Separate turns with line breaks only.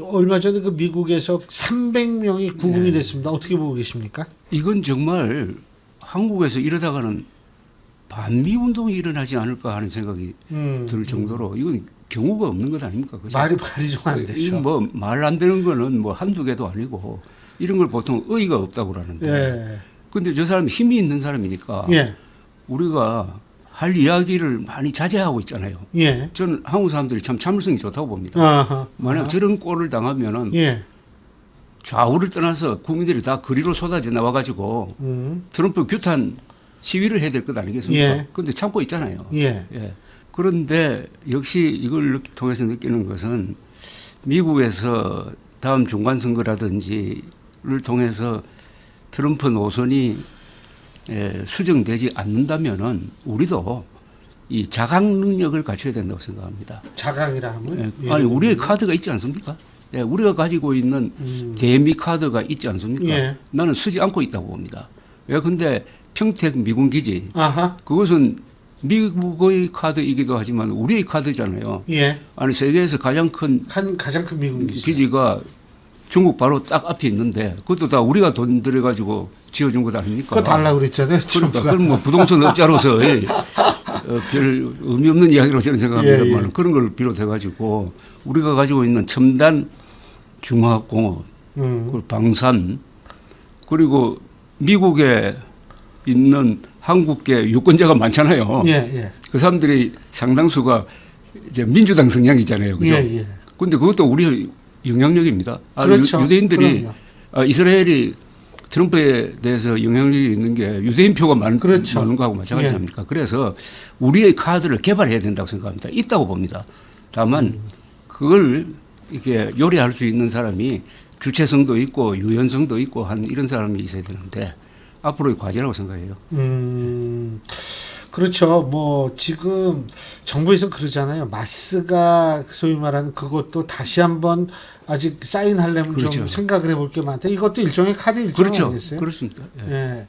얼마 전에 그 미국에서 300명이 구금이
네.
됐습니다. 어떻게 보고 계십니까?
이건 정말 한국에서 이러다가는 반미 운동이 일어나지 않을까 하는 생각이
음,
들 정도로 이건 경우가 없는 것 아닙니까? 그죠?
말이 말이 좀 안 되죠.
뭐말 안 되는 거는 뭐 한두 개도 아니고 이런 걸 보통 의의가 없다고 그러는데
예.
근데 저 사람이 힘이 있는 사람이니까
예.
우리가 할 이야기를 많이 자제하고 있잖아요.
예.
저는 한국 사람들이 참 참을성이 좋다고 봅니다.
아하.
만약 저런 꼴을 당하면은
예.
좌우를 떠나서 국민들이 다 거리로 쏟아져 나와가지고
음.
트럼프 규탄 시위를 해야 될 것 아니겠습니까?
예.
그런데 참고 있잖아요.
예.
예. 그런데 역시 이걸 느- 통해서 느끼는 것은 미국에서 다음 중간 선거라든지를 통해서 트럼프 노선이 예, 수정되지 않는다면은 우리도 이 자각 능력을 갖춰야 된다고 생각합니다.
자강이라 하면
예, 아니 우리의 카드가 있지 않습니까? 예, 우리가 가지고 있는
음.
대미 카드가 있지 않습니까?
예.
나는 쓰지 않고 있다고 봅니다. 왜 근데 평택 미군 기지
아하.
그것은 미국의 카드이기도 하지만 우리의 카드잖아요.
예.
아니 세계에서 가장 큰
한 가장 큰 미군 기지.
기지가 중국 바로 딱 앞에 있는데 그것도 다 우리가 돈 들여 가지고 지어준 것 아닙니까?
그거 달라고 그랬잖아요.
그러니까. 그건 뭐 부동산 업자로서 예, 어, 별 의미 없는 이야기로 저는 생각합니다만
예, 예.
그런 걸 비롯해 가지고 우리가 가지고 있는 첨단 중화학공업
음.
그리고 방산 그리고 미국에 있는 한국계 유권자가 많잖아요.
예, 예.
그 사람들이 상당수가 이제 민주당 성향이잖아요. 그죠?
예, 예.
근데 그것도 우리 영향력입니다. 아,
그렇죠.
유, 대인들이. 아, 이스라엘이 트럼프에 대해서 영향력이 있는 게 유대인 표가 많,
그렇죠.
많은 거하고 마찬가지
예.
아닙니까? 그래서 우리의 카드를 개발해야 된다고 생각합니다. 있다고 봅니다. 다만
음.
그걸 이렇게 요리할 수 있는 사람이 주체성도 있고 유연성도 있고 한 이런 사람이 있어야 되는데 앞으로의 과제라고 생각해요.
음, 그렇죠. 뭐, 지금 정부에서 그러잖아요. 마스가 소위 말하는 그것도 다시 한번 아직 사인하려면 좀
그렇죠.
생각을 해볼 게 많다. 이것도 일종의 카드 일종
그렇죠.
아니겠어요?
그렇습니다. 예.
예.